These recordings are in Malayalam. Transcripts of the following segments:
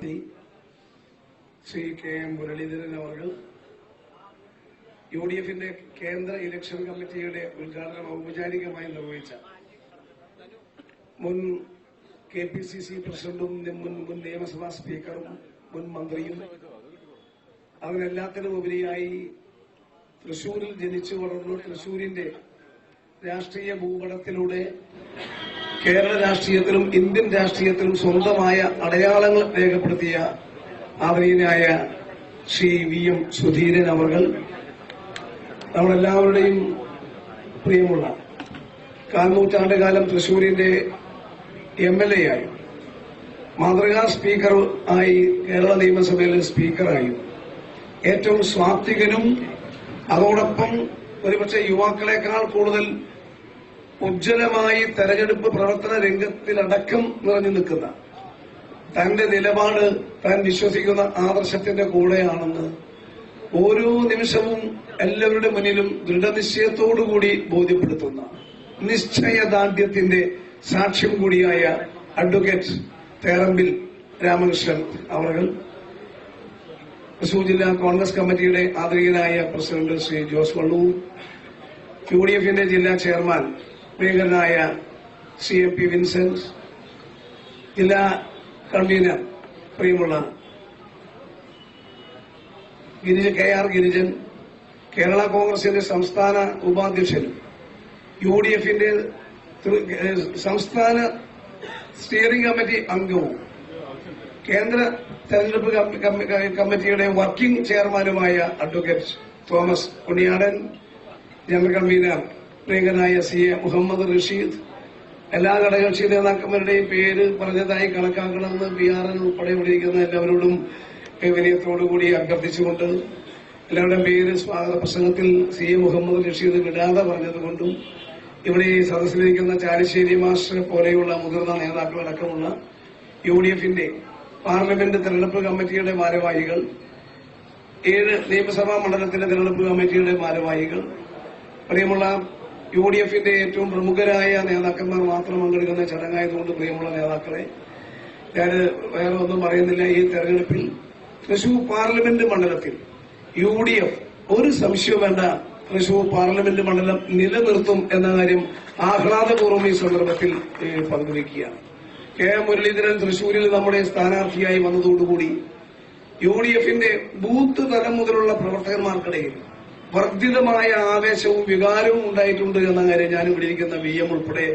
ശ്രീ കെ. എം. മുരളീധരൻ അവർ യു ഡി എഫിന്റെ കേന്ദ്ര ഇലക്ഷൻ കമ്മിറ്റിയുടെ ഉദ്ഘാടനം ഔപചാരികമായി നിർവഹിച്ച മുൻ കെ പി സി സി പ്രസിഡന്റും മുൻ മുൻ നിയമസഭാ സ്പീക്കറും മുൻ മന്ത്രിയും അതിനെല്ലാത്തിനും ഉപരിയായി തൃശൂരിൽ ജനിച്ചു വളർന്നു തൃശൂരിന്റെ രാഷ്ട്രീയ ഭൂപടത്തിലൂടെ കേരള രാഷ്ട്രീയത്തിലും ഇന്ത്യൻ രാഷ്ട്രീയത്തിലും സ്വന്തമായ അടയാളങ്ങൾ രേഖപ്പെടുത്തിയ ആദരണീയനായ ശ്രീ വി എം സുധീരൻ അവർ നമ്മളെല്ലാവരുടെയും പ്രിയമുള്ള കാൽനൂറ്റാണ്ട് കാലം തൃശൂരിന്റെ എം എൽ എ ആയി മാതൃകാ സ്പീക്കർ ആയി കേരള നിയമസഭയിലെ സ്പീക്കറായും. ഏറ്റവും സ്വാത്വികനും അതോടൊപ്പം ഒരുപക്ഷെ യുവാക്കളെക്കാൾ കൂടുതൽ ഉജ്ജ്വലമായി തെരഞ്ഞെടുപ്പ് പ്രവർത്തന രംഗത്തിലടക്കം നിറഞ്ഞു നിൽക്കുന്ന തന്റെ നിലപാട് താൻ വിശ്വസിക്കുന്ന ആദർശത്തിന്റെ കൂടെയാണെന്ന് ഓരോ നിമിഷവും എല്ലാവരുടെ മുന്നിലും ദൃഢനിശ്ചയത്തോടുകൂടി ബോധ്യപ്പെടുത്തുന്ന നിശ്ചയദാർഢ്യത്തിന്റെ സാക്ഷ്യം കൂടിയായ അഡ്വക്കേറ്റ് തേറമ്പിൽ രാമകൃഷ്ണൻ അവർ തൃശൂർ ജില്ലാ കോൺഗ്രസ് കമ്മിറ്റിയുടെ ആദരണീയനായ president Shri Jose Vallur U D എഫിന്റെ ജില്ലാ ചെയർമാൻ പ്രിയങ്കരനായ സി എം പി വിൻസെന്റ് ജില്ലാ കൺവീനർ പ്രിയമുള്ള Girija K R Girijan Kerala Congress സംസ്ഥാന ഉപാധ്യക്ഷൻ യു ഡി എഫിന്റെ സംസ്ഥാന സ്റ്റിയറിംഗ് കമ്മിറ്റി അംഗവും കേന്ദ്ര തെരഞ്ഞെടുപ്പ് കമ്മി- കമ്മി- കമ്മിറ്റിയുടെ വർക്കിംഗ് ചെയർമാനുമായ advocate Thomas Kuniyadan general convener പ്രിയങ്കനായ C A Muhammad Rasheed. എല്ലാ ഘടകകക്ഷി നേതാക്കന്മാരുടെയും പേര് പറഞ്ഞതായി കണക്കാക്കണമെന്ന് പി ആർ എൻ ഉൾപ്പെടെ വിളിക്കുന്ന എല്ലാവരോടും വിനയത്തോടുകൂടി അഭ്യർത്ഥിച്ചുകൊണ്ട് എല്ലാവരുടെയും പേര് സ്വാഗത പ്രസംഗത്തിൽ സി എ മുഹമ്മദ് റഷീദ് വിടാതെ പറഞ്ഞതുകൊണ്ടും ഇവിടെ ഈ സദസ്സിലിരിക്കുന്ന ചാലിശ്ശേരി മാസ്റ്റർ പോലെയുള്ള മുതിർന്ന നേതാക്കളടക്കമുള്ള യു ഡി എഫിന്റെ പാർലമെന്റ് തെരഞ്ഞെടുപ്പ് കമ്മിറ്റിയുടെ ഭാരവാഹികൾ ഏഴ് നിയമസഭാ മണ്ഡലത്തിന്റെ തെരഞ്ഞെടുപ്പ് കമ്മിറ്റിയുടെ ഭാരവാഹികൾ പ്രിയമുള്ള യു ഡി എഫിന്റെ ഏറ്റവും പ്രമുഖരായ നേതാക്കന്മാർ മാത്രം പങ്കെടുക്കുന്ന ചടങ്ങായതുകൊണ്ട് പ്രിയമുള്ള നേതാക്കളെ ഞാൻ വേറെ ഒന്നും പറയുന്നില്ല. ഈ തെരഞ്ഞെടുപ്പിൽ തൃശൂർ പാർലമെന്റ് മണ്ഡലത്തിൽ യു ഡി എഫ് ഒരു സംശയവും വേണ്ട. തൃശൂർ പാർലമെന്റ് മണ്ഡലം നിലനിർത്തും എന്ന കാര്യം ആഹ്ലാദപൂർവം ഈ സന്ദർഭത്തിൽ പങ്കുവയ്ക്കുകയാണ്. കെ മുരളീധരൻ തൃശൂരിൽ നമ്മുടെ സ്ഥാനാർത്ഥിയായി വന്നതോടുകൂടി യു ഡി എഫിന്റെ ബൂത്ത് തലം മുതലുള്ള പ്രവർത്തകന്മാർക്കിടയിൽ വർദ്ധിതമായ ആവേശവും വികാരവും ഉണ്ടായിട്ടുണ്ട് എന്ന കാര്യം ഞാൻ ഇവിടെ ഇരിക്കുന്ന വി എം ഉൾപ്പെടെ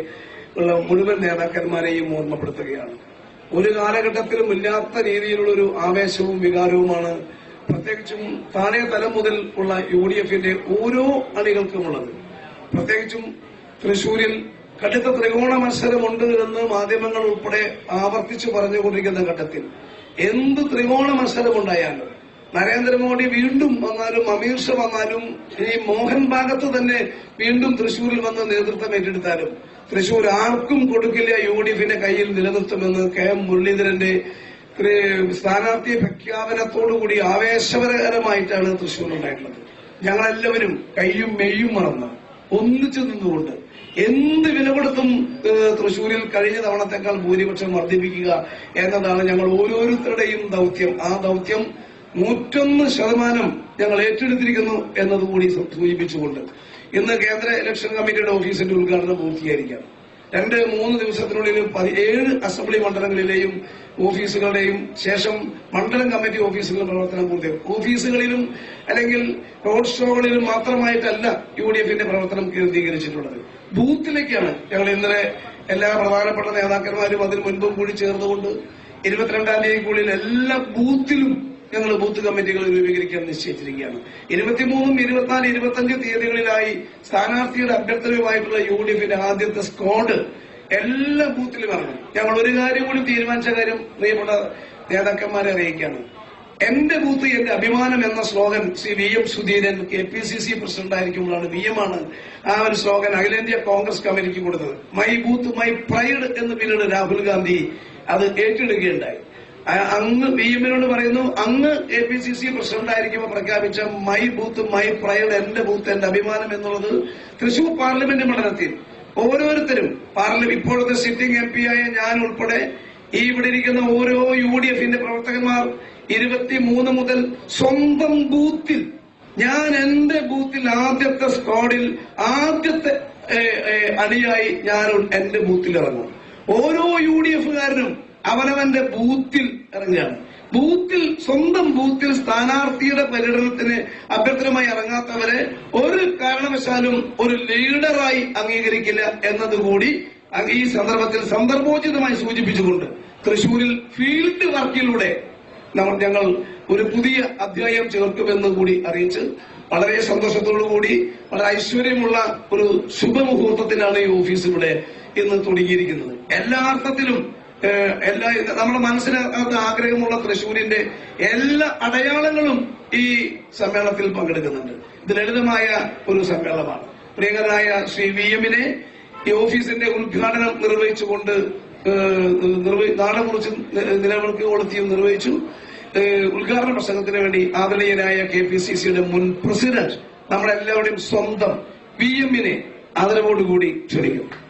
ഉള്ള മുഴുവൻ നേതാക്കന്മാരെയും ഓർമ്മപ്പെടുത്തുകയാണ്. ഒരു കാലഘട്ടത്തിലും ഇല്ലാത്ത രീതിയിലുള്ള ഒരു ആവേശവും വികാരവുമാണ് പ്രത്യേകിച്ചും താഴെ തലം മുതൽ ഉള്ള യു ഡി എഫിന്റെ ഓരോ അണികൾക്കുമുള്ളത് പ്രത്യേകിച്ചും തൃശൂരിൽ കടുത്ത ത്രികോണ മത്സരമുണ്ട് എന്ന് മാധ്യമങ്ങൾ ഉൾപ്പെടെ ആവർത്തിച്ചു പറഞ്ഞുകൊണ്ടിരിക്കുന്ന ഘട്ടത്തിൽ എന്ത് ത്രികോണ മത്സരമുണ്ടായാലും നരേന്ദ്രമോദി വീണ്ടും വന്നാലും അമീർ വന്നാലും ഇനി മോഹൻ ഭാഗത്ത് തന്നെ വീണ്ടും തൃശൂരിൽ വന്ന് നേതൃത്വം ഏറ്റെടുത്താലും തൃശൂർ ആർക്കും കൊടുക്കില്ല യു ഡി എഫിന്റെ കയ്യിൽ നിലനിർത്തുമെന്ന് കെ എം മുരളീധരന്റെ സ്ഥാനാർത്ഥി പ്രഖ്യാപനത്തോടുകൂടി ആവേശകരമായിട്ടാണ് തൃശൂർ ഉണ്ടായിട്ടുള്ളത്. ഞങ്ങളെല്ലാവരും കയ്യും മെയ്യും മറന്ന് ഒന്നിച്ചു നിന്നുകൊണ്ട് എന്ത് വില കൊടുത്തും തൃശൂരിൽ കഴിഞ്ഞ തവണത്തെക്കാൾ ഭൂരിപക്ഷം വർദ്ധിപ്പിക്കുക എന്നതാണ് ഞങ്ങൾ ഓരോരുത്തരുടെയും ദൗത്യം. ആ ദൗത്യം നൂറ്റൊന്ന് ശതമാനം ഞങ്ങൾ ഏറ്റെടുത്തിരിക്കുന്നു എന്നതുകൂടി സൂചിപ്പിച്ചുകൊണ്ട് ഇന്ന് കേന്ദ്ര ഇലക്ഷൻ കമ്മിറ്റിയുടെ ഓഫീസിന്റെ ഉദ്ഘാടനം പൂർത്തീകരിക്കാം. രണ്ട് മൂന്ന് ദിവസത്തിനുള്ളിൽ പതിനേഴ് അസംബ്ലി മണ്ഡലങ്ങളിലെയും ഓഫീസുകളുടെയും ശേഷം മണ്ഡലം കമ്മിറ്റി ഓഫീസുകളുടെ പ്രവർത്തനം പൂർത്തിയാക്കും. ഓഫീസുകളിലും അല്ലെങ്കിൽ റോഡ് ഷോകളിലും മാത്രമായിട്ടല്ല യു ഡി എഫിന്റെ പ്രവർത്തനം കേന്ദ്രീകരിച്ചിട്ടുള്ളത്. ബൂത്തിലേക്കാണ് ഞങ്ങൾ ഇന്നലെ എല്ലാ പ്രധാനപ്പെട്ട നേതാക്കന്മാരും അതിന് മുൻപും കൂടി ചേർന്നുകൊണ്ട് ഇരുപത്തിരണ്ടാം തീയതിക്കുള്ളിൽ എല്ലാ ബൂത്തിലും ഞങ്ങൾ ബൂത്ത് കമ്മിറ്റികൾ രൂപീകരിക്കാൻ നിശ്ചയിച്ചിരിക്കുകയാണ്. ഇരുപത്തിമൂന്നും ഇരുപത്തിനാല് ഇരുപത്തഞ്ച് തീയതികളിലായി സ്ഥാനാർത്ഥിയുടെ അഭ്യർത്ഥനയുമായിട്ടുള്ള യു ഡി എഫിന്റെ ആദ്യത്തെ സ്ക്വാഡ് എല്ലാ ബൂത്തിലും ഇറങ്ങും. ഞങ്ങൾ ഒരു കാര്യം കൂടി തീരുമാനിച്ച കാര്യം പ്രിയപ്പെട്ട നേതാക്കന്മാരെ അറിയിക്കുകയാണ്. എന്റെ ബൂത്ത് എന്റെ അഭിമാനം എന്ന slogan Shri V M Sudheeran K P C C president ആയിരിക്കുമ്പോഴാണ് V M ആണ് ആ ഒരു സ്ലോഗൻ അഖിലേന്ത്യാ കോൺഗ്രസ് കമ്മിറ്റിക്ക് കൊടുത്തത്. മൈ ബൂത്ത് മൈ പ്രൈഡ് എന്ന് പിന്നീട് രാഹുൽ ഗാന്ധി അത് ഏറ്റെടുക്കുകയുണ്ടായി. അങ്ങ് വി പറയുന്നു അങ്ങ് A P C C president ആയിരിക്കുമ്പോൾ പ്രഖ്യാപിച്ച മൈ ബൂത്ത് മൈ പ്രൈഡ് എന്റെ ബൂത്ത് എന്റെ അഭിമാനം എന്നുള്ളത് തൃശൂർ പാർലമെന്റ് മണ്ഡലത്തിൽ ഓരോരുത്തരും പാർലമെന്റ് ഇപ്പോഴത്തെ സിറ്റിംഗ് എം പി ആയ ഞാൻ ഉൾപ്പെടെ ഈ ഇവിടെ ഇരിക്കുന്ന ഓരോ യു ഡി എഫിന്റെ പ്രവർത്തകന്മാർ ഇരുപത്തിമൂന്ന് മുതൽ സ്വന്തം ബൂത്തിൽ ഞാൻ എന്റെ ബൂത്തിൽ ആദ്യത്തെ സ്ക്വാഡിൽ ആദ്യത്തെ അണിയായി ഞാൻ എന്റെ ബൂത്തിൽ ഇറങ്ങും. ഓരോ യു ഡി എഫുകാരനും അവനവന്റെ ബൂത്തിൽ ഇറങ്ങുകയാണ്. ബൂത്തിൽ സ്വന്തം ബൂത്തിൽ സ്ഥാനാർത്ഥിയുടെ പര്യടനത്തിന് അഭ്യർത്ഥനമായി ഇറങ്ങാത്തവരെ ഒരു കാരണവശാലും ഒരു ലീഡറായി അംഗീകരിക്കില്ല എന്നതുകൂടി ഈ സന്ദർഭത്തിൽ സന്ദർഭോചിതമായി സൂചിപ്പിച്ചുകൊണ്ട് തൃശൂരിൽ ഫീൽഡ് വർക്കിലൂടെ ഞങ്ങൾ ഒരു പുതിയ അധ്യായം ചേർക്കുമെന്ന് കൂടി അറിയിച്ച് വളരെ കൂടി വളരെ ഐശ്വര്യമുള്ള ഒരു ശുഭമുഹൂർത്തത്തിലാണ് ഈ ഓഫീസ് ഇവിടെ ഇന്ന് തുടങ്ങിയിരിക്കുന്നത്. എല്ലാ അർത്ഥത്തിലും എല്ലാ നമ്മുടെ മനസ്സിനകത്ത് ആഗ്രഹമുള്ള തൃശൂരിന്റെ എല്ലാ അടയാളങ്ങളും ഈ സമ്മേളനത്തിൽ പങ്കെടുക്കുന്നുണ്ട്. ഇത് ലളിതമായ ഒരു സമ്മേളനമാണ്. പ്രിയങ്കരായ ശ്രീ വി എമ്മിനെ ഈ ഓഫീസിന്റെ ഉദ്ഘാടനം നിർവഹിച്ചുകൊണ്ട് നാളെ കുറിച്ച് നിലവിളക്ക് കൊളുത്തിയും നിർവഹിച്ചു. ഉദ്ഘാടന പ്രസംഗത്തിന് വേണ്ടി ആദരണീയനായ കെ പി സി സിയുടെ മുൻ പ്രസിഡന്റ് നമ്മളെല്ലാവരുടെയും സ്വന്തം വി എമ്മിനെ ആദരവോടുകൂടി ക്ഷണിക്കും